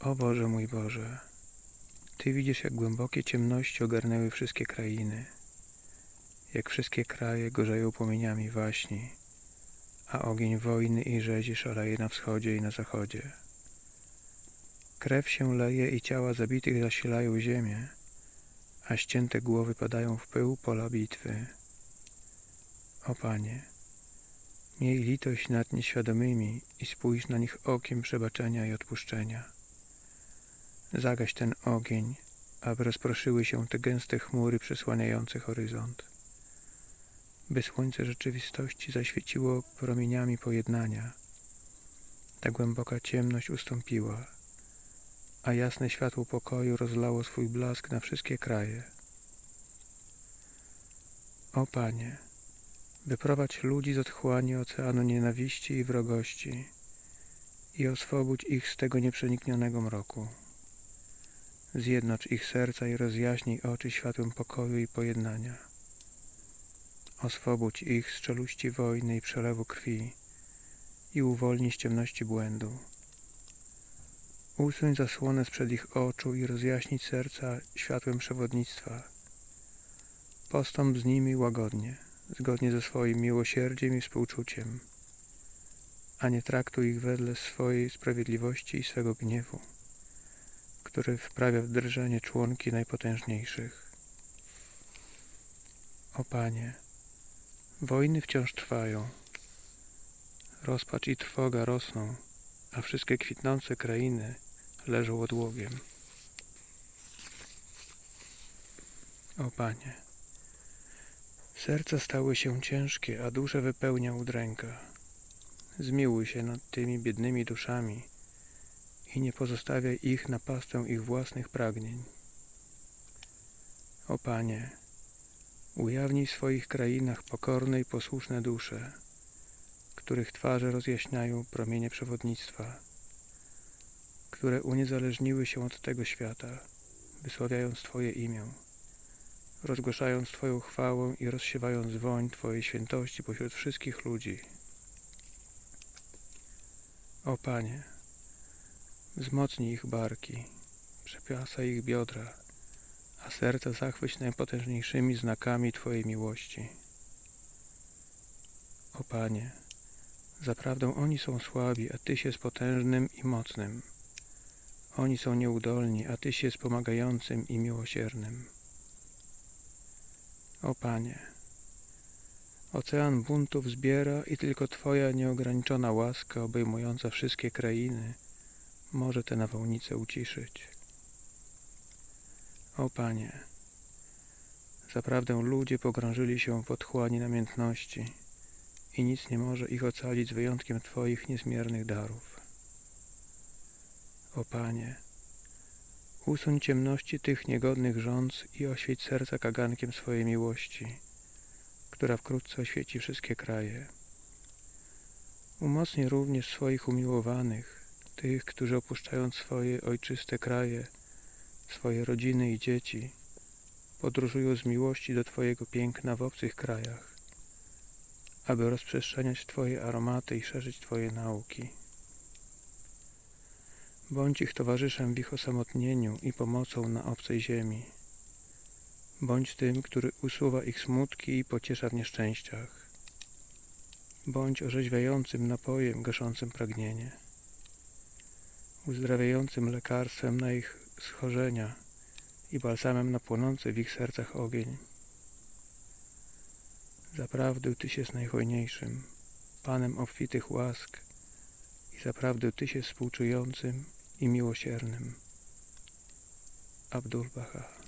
O Boże mój Boże, Ty widzisz, jak głębokie ciemności ogarnęły wszystkie krainy, jak wszystkie kraje gorzeją płomieniami waśni, a ogień wojny i rzezi szaleje na wschodzie i na zachodzie. Krew się leje i ciała zabitych zasilają ziemię, a ścięte głowy padają w pył pola bitwy. O Panie, miej litość nad nieświadomymi i spójrz na nich okiem przebaczenia i odpuszczenia. Zagaś ten ogień, aby rozproszyły się te gęste chmury przesłaniające horyzont. By słońce rzeczywistości zaświeciło promieniami pojednania. Ta głęboka ciemność ustąpiła, a jasne światło pokoju rozlało swój blask na wszystkie kraje. O Panie, wyprowadź ludzi z otchłani oceanu nienawiści i wrogości i oswobódź ich z tego nieprzeniknionego mroku. Zjednocz ich serca i rozjaśnij oczy światłem pokoju i pojednania. Oswobódź ich z czeluści wojny i przelewu krwi i uwolnij z ciemności błędu. Usuń zasłonę sprzed ich oczu i rozjaśnij serca światłem przewodnictwa. Postąp z nimi łagodnie, zgodnie ze swoim miłosierdziem i współczuciem, a nie traktuj ich wedle swojej sprawiedliwości i swego gniewu który wprawia w drżenie członki najpotężniejszych. O Panie, wojny wciąż trwają, rozpacz i trwoga rosną, a wszystkie kwitnące krainy leżą odłogiem. O Panie, serca stały się ciężkie, a duszę wypełnia udręka. Zmiłuj się nad tymi biednymi duszami, i nie pozostawiaj ich na pastę ich własnych pragnień. O Panie, ujawnij w swoich krainach pokorne i posłuszne dusze, których twarze rozjaśniają promienie przewodnictwa, które uniezależniły się od tego świata, wysławiając Twoje imię, rozgłaszając Twoją chwałę i rozsiewając woń Twojej świętości pośród wszystkich ludzi. O Panie, Wzmocnij ich barki, przepiasaj ich biodra, a serca zachwyć najpotężniejszymi znakami Twojej miłości. O Panie, zaprawdę oni są słabi, a Tyś jest potężnym i mocnym. Oni są nieudolni, a Tyś jest pomagającym i miłosiernym. O Panie, ocean buntów zbiera i tylko Twoja nieograniczona łaska obejmująca wszystkie krainy – może tę nawałnicę uciszyć. O Panie, zaprawdę ludzie pogrążyli się w otchłani namiętności i nic nie może ich ocalić z wyjątkiem Twoich niezmiernych darów. O Panie, usuń ciemności tych niegodnych rządz i oświeć serca kagankiem swojej miłości, która wkrótce oświeci wszystkie kraje. Umocnij również swoich umiłowanych, tych, którzy opuszczają swoje ojczyste kraje, swoje rodziny i dzieci, podróżują z miłości do Twojego piękna w obcych krajach, aby rozprzestrzeniać Twoje aromaty i szerzyć Twoje nauki. Bądź ich towarzyszem w ich osamotnieniu i pomocą na obcej ziemi. Bądź tym, który usuwa ich smutki i pociesza w nieszczęściach. Bądź orzeźwiającym napojem gaszącym pragnienie uzdrawiającym lekarstwem na ich schorzenia i balsamem na płonący w ich sercach ogień. Zaprawdę Tyś jest najhojniejszym, Panem obfitych łask i zaprawdę Tyś jest współczującym i miłosiernym. Abdul Baha